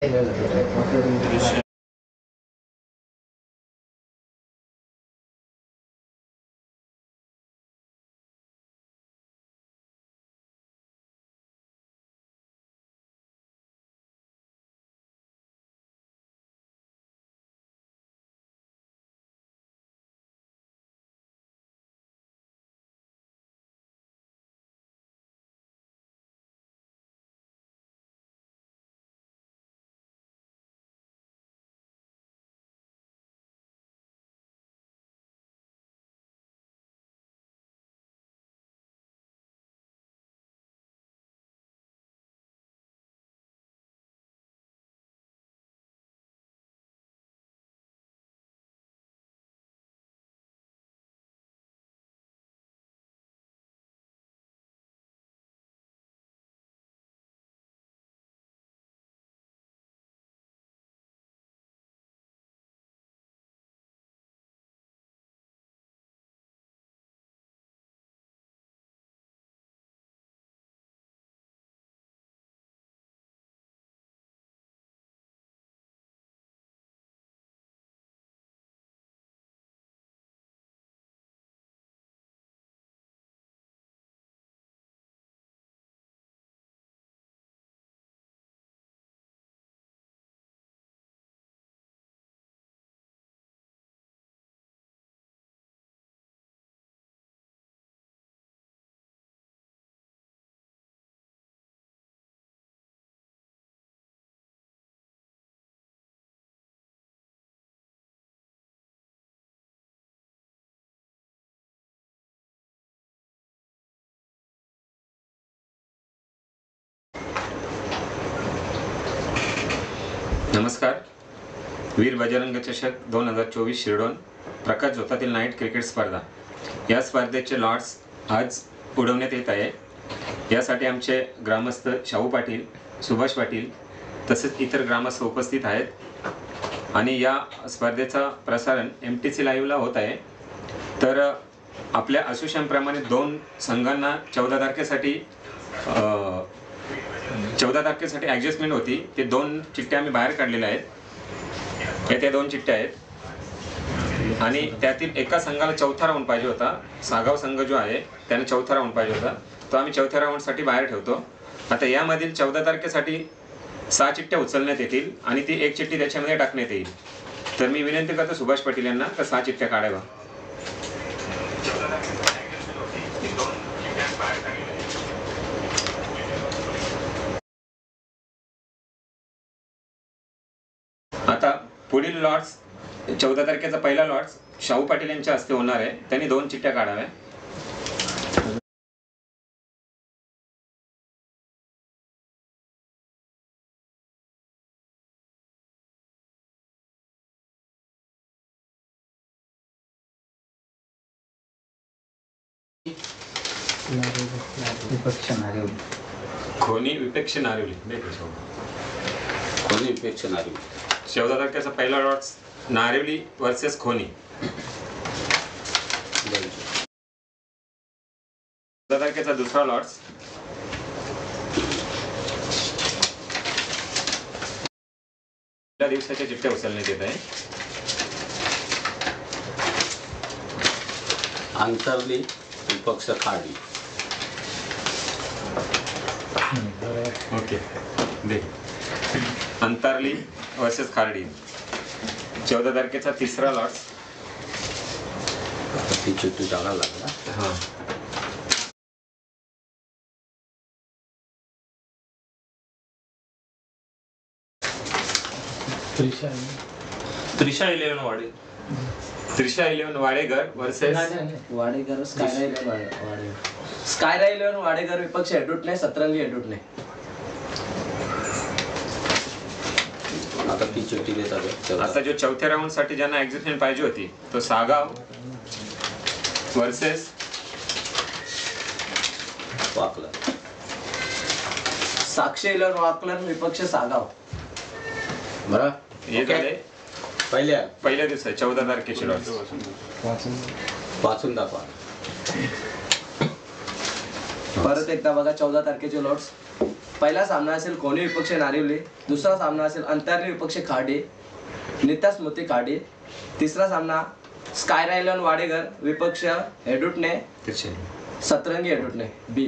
Gracias. नमस्कार. वीर बजरंग चषक दोन हजार चोवीस शिरडोन प्रकाश झोतातील नाईट क्रिकेट स्पर्धा. या स्पर्धेचे लॉट्स आज उडवण्यात येत आहे. यासाठी आमचे ग्रामस्थ शाहू पाटील सुभाष पाटील तसेच इतर ग्रामस्थ उपस्थित आहेत. आणि या स्पर्धेचा प्रसारण एम टी सी लाईव्हला होत आहे. तर आपल्या असोसिएशनप्रमाणे दोन संघांना चौदा तारखेसाठी चौदा तारखेसाठी ॲडजस्टमेंट होती. ते दोन चिठ्ठ्या आम्ही बाहेर काढलेल्या आहेत. या त्या दोन चिठ्ठ्या आहेत. आणि त्यातील एका संघाला चौथा राऊंड पाहिजे होता. सागाव संघ जो आहे त्याने चौथा राऊंड पाहिजे होता. तो आम्ही चौथ्या राऊंडसाठी बाहेर ठेवतो. आता यामधील चौदा तारखेसाठी सहा चिठ्ठ्या उचलण्यात येतील आणि ती एक चिठ्ठी त्याच्यामध्ये टाकण्यात येईल. तर मी विनंती करतो सुभाष पाटील यांना तर सहा चिठ्ठ्या काढाव्या पुढील लॉट्स चौदा तारखेचा पहिला लॉट्स शाहू पाटील यांच्या हस्ते होणार आहे. त्यांनी दोन चिठ्ठ्या काढाव्या. विपक्ष खोनी विपेक्ष नारिवली दे ते शाहू. पेक्षा चौदा तारखेचा पहिला लॉट्स नारिवली वर्सेस खोनी. चौदा तारखेचा दुसरा लॉट्स पहिल्या दिवसाच्या चिठ्ठ्या उचलण्यात येत आहे. अंतरली विपक्ष खाडी ओके दे. अंतारली वर्सेस खार्डी. चौदा तारखेचा तिसरा लॉट्स ती टाकायला लागला. हां. Trisha eleven. Wade. Trisha eleven Wadekar versus Wadekar sky eleven Wadekar sky eleven Wadekar विपक्ष हेडूटने सतरंगी हेडूटने आता ती चिठ्ठी देतात आता जो चौथ्या राऊंडसाठी ज्यांना एक्झिस्टमेंट पाहिजे होती तो सागाव वर्सेस वाकला. साक्षी इलेव्हन वाकलन विपक्ष सागाव. बरं? हे. झाले? पहिल्या पहिल्या दिवसात चौदा तारखेचे लॉट्स वाचून दाखवा. परत एकदा बघा चौदा तारखेचे लॉट्स पहिला सामना असेल कोणी विपक्ष नारिवली दुसरा सामना असेल अंतरली विपक्ष खाडी नित्या स्मृती खाडी तिसरा सामना स्काय रायलन वाडेकर विपक्ष हेडुटणे सतरंगी हेडुटणे बी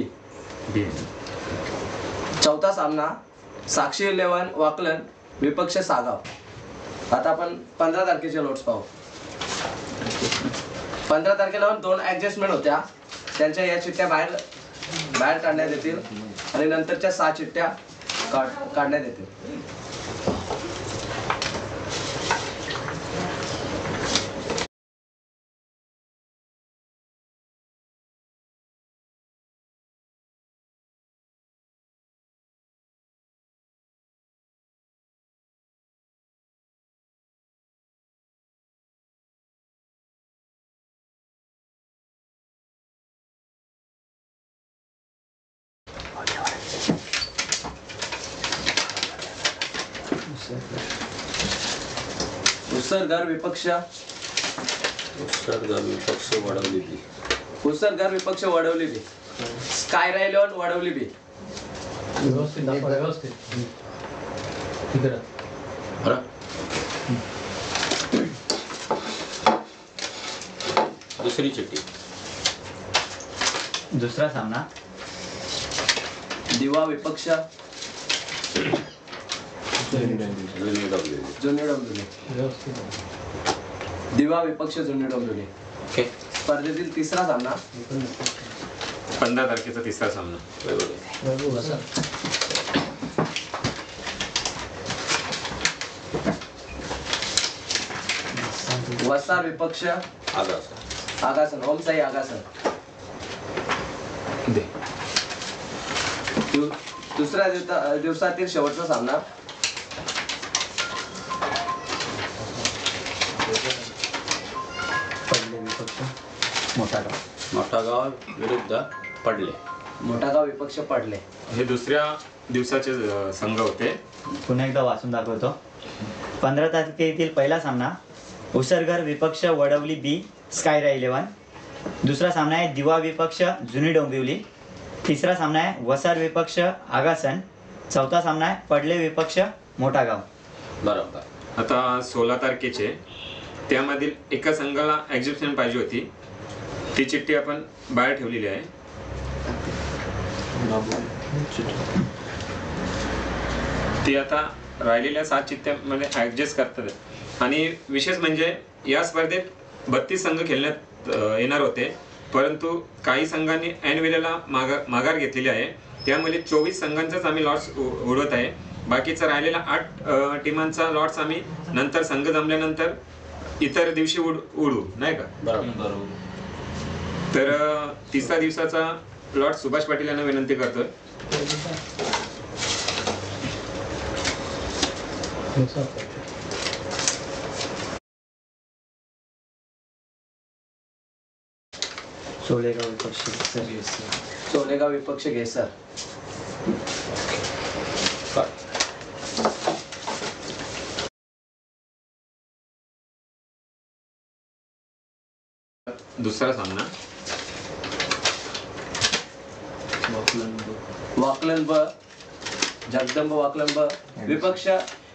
बी चौथा सामना साक्षी इलेव्हन वाकलन विपक्ष सागाव. आता आपण पंधरा तारखेचे लोट्स पाहू. पंधरा तारखेला दोन ऍडजस्टमेंट होत्या. त्यांच्या या चिठ्ठ्या बाहेर बाहेर काढण्यात येतील. आणि नंतरच्या सहा चिठ्ठ्या काढ काढण्यात येतील. उसरगर विपक्ष. उत्सर्ग विपक्ष वडवली बी विपक्ष वडवली बी स्काय रायलॉन वडवली बी व्यवस्थित दाखवा व्यवस्थित. इकडं बरं. दुसरी चिठ्ठी. दुसरा सामना. दिवा विपक्ष. जुनी जुनी दिवा विपक्ष जुनी डोंबिवली ओके स्पर्धेतील तिसरा सामना? पंधरा तारखेचा तिसरा सामना. बरोबर वैभव बसा वसार विपक्ष? आगास आगासन ओमसाई आगासन. दुसऱ्या दिवसा दिवसातील शेवटचा सामना? गाव मोठा गाव विरुद्ध पडले. मोठागाव विपक्ष पडले. हे दुसऱ्या दिवसाचे अ, संघ होते. पुन्हा एकदा वाचून दाखवतो. पंधरा तारखेतील पहिला सामना उसरघर विपक्ष वडवली बी स्कायरा इलेव्हन. दुसरा सामना आहे दिवा विपक्ष जुनी डोंबिवली. तिसरा सामना आहे वसार विपक्ष आगासन. चौथा सामना आहे पडले विपक्ष मोठा गाव बरोबर. आता सोळा तारखेचे त्यामधील एका संघाला एक्झिबिशन पाहिजे होती. ती चिठ्ठी आपण बाहेर ठेवलेली आहे. ती आता राहिलेल्या सात चिठ्ठ्यामध्ये ॲडजस्ट करतात. आणि विशेष म्हणजे या स्पर्धेत बत्तीस संघ खेळण्यात येणार होते. परंतु काही संघांनी ऐन वेळेला मागा माघार घेतलेली आहे. त्यामुळे चोवीस संघांचाच आम्ही लॉट्स उडवत आहे. बाकीचा राहिलेला आठ टीमांचा लॉट्स आम्ही नंतर संघ जमल्यानंतर इतर दिवशी उड उडू. नाही का? बरोबर. तर तिसऱ्या दिवसाचा लॉट सुभाष पाटील यांना विनंती करतोय. बसा. सोलेगाव विपक्ष सर. सोलेगाव विपक्ष घेसर दुसरा सामना. वाकलन ब जगदंब वाकलन ब विपक्ष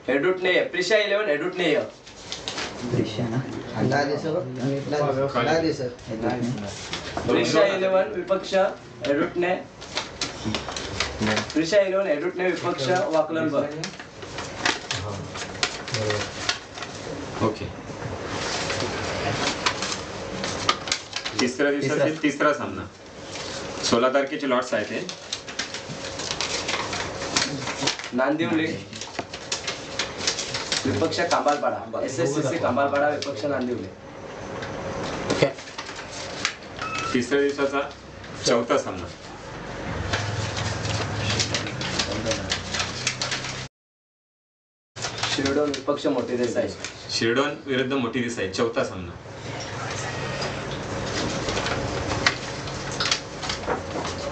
हेडुटने प्रिशा इलेव्हन हेडुटने दृश्य ना प्रिशा इलेव्हन विपक्ष हेडुटने प्रिशा इलेव्हन हेडुटने विपक्ष वाकलन ब ओके तिसऱ्या दिवसातील तिसरा सामना सोळा तारखेचे लॉट्स आहेत हे. नांदिवली. विपक्ष Kambalpada S S C Kambalpada विपक्ष नांदिवली. तिसऱ्या दिवसाचा चौथा सामना. शिरडोन विपक्ष मोठी देसाई. शिरडोन विरुद्ध मोठी दिसाई. चौथा सामना.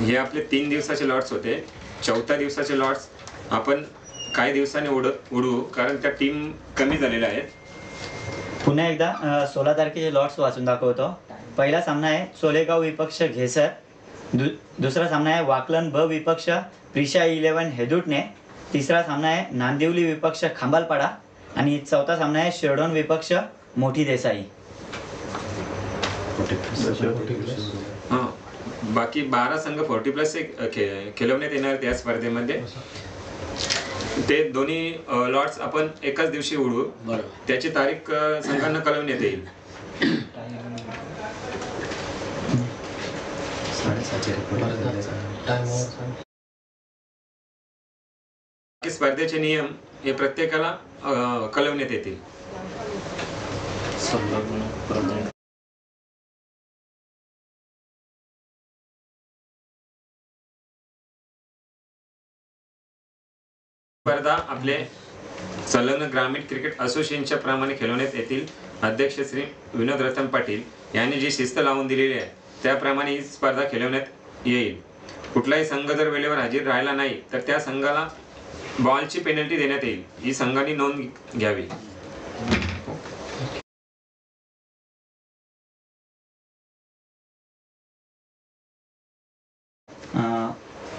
हे आपले तीन दिवसाचे लॉट्स होते. चौथ्या दिवसाचे लॉट्स आपण काही दिवसांनी उड उडवू कारण त्या टीम कमी झालेल्या आहेत. पुन्हा एकदा सोळा तारखेचे लॉट्स वाचून दाखवतो. पहिला सामना आहे सोलेगाव विपक्ष घेसर. दु दुसरा सामना आहे वाकलन ब विपक्ष प्रिशा इलेवन हेदुटने. तिसरा सामना आहे नांदिवली विपक्ष खांबालपाडा. आणि चौथा सामना आहे शिरडोन विपक्ष मोठी देसाई. हां. बाकी बारा संघ फोर्टी प्लस खेळवण्यात येणार आहेत या स्पर्धेमध्ये. ते दोन्ही लॉट्स आपण एकाच दिवशी बरोबर. त्याची तारीख संघांना कळवण्यात येईल. स्पर्धेचे नियम हे प्रत्येकाला कळवण्यात येतील. स्पर्धा आपले संलग्न ग्रामीण क्रिकेट असोसिएशनच्या प्रमाणे खेळवण्यात येतील. अध्यक्ष श्री विनोद रतन पाटील यांनी जी शिस्त लावून दिलेली आहे त्याप्रमाणे ही स्पर्धा खेळवण्यात येईल. कुठलाही संघ जर वेळेवर हजर राहिला नाही तर त्या संघाला बॉलची पेनल्टी देण्यात येईल. ही संघाने नोंद घ्यावी.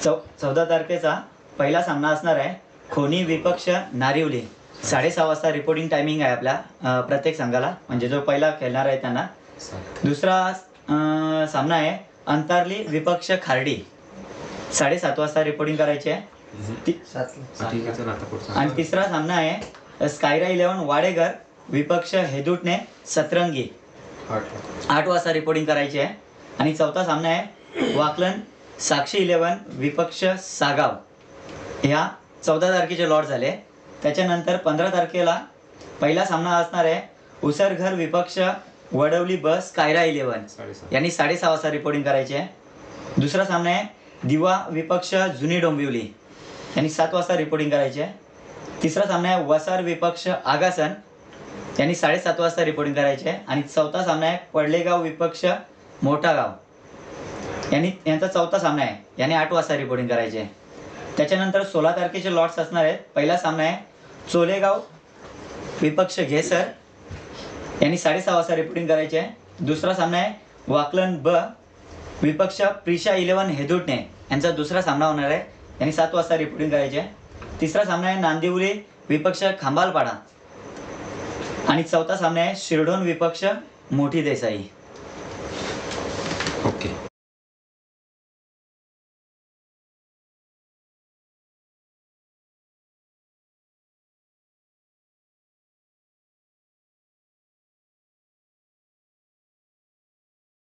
चौ चौदा तारखेचा पहिला सामना असणार आहे. खोनी विपक्ष नारिवली. साडेसहा वाजता रिपोर्टिंग टायमिंग आहे आपल्या अं, प्रत्येक संघाला. म्हणजे जो पहिला खेळणार आहे त्यांना. दुसरा सामना आहे अंतरली विपक्ष खार्डी. साडेसात वाजता रिपोर्टिंग करायची आहे. आणि तिसरा सामना आहे स्कायरा इलेव्हन वाडेकर विपक्ष हेदुटने सतरंगी. आठ वाजता रिपोर्टिंग करायची आहे. आणि चौथा सामना आहे वाकलन साक्षी इलेव्हन विपक्ष सागाव. ह्या चौदा तारखेचे लॉट झाले. त्याच्यानंतर पंधरा तारखेला पहिला सामना असणार आहे उसरघर विपक्ष वडवली बस कायरा इलेव्हन. यांनी साडेसहा वाजता रिपोर्टिंग करायची. आहे दुसरा सामना आहे दिवा विपक्ष जुनी डोंबिवली. यांनी सात वाजता रिपोर्टिंग करायची. आहे तिसरा सामना आहे वसार विपक्ष आगासन. यांनी साडेसात वाजता रिपोर्टिंग करायची. आहे आणि चौथा सामना आहे पडलेगाव विपक्ष मोठा गाव यांनी यांचा चौथा सामना आहे. यांनी आठ वाजता रिपोर्टिंग करायची. आहे त्याच्यानंतर सोळा तारखेचे लॉट्स असणार आहेत. पहिला सामना आहे चोलेगाव विपक्ष घेसर यांनी साडेसहा वाजता रिपोर्टिंग करायची आहे. दुसरा सामना आहे वाकलन ब विपक्ष प्रिशा इलेवन हेदुटणे यांचा दुसरा सामना होणार आहे. यांनी सात वाजता रिपोर्टिंग करायची आहे. तिसरा सामना आहे नांदिवली विपक्ष खांबालपाडा. आणि चौथा सामना आहे शिरडोन विपक्ष मोठी देसाई. ओके.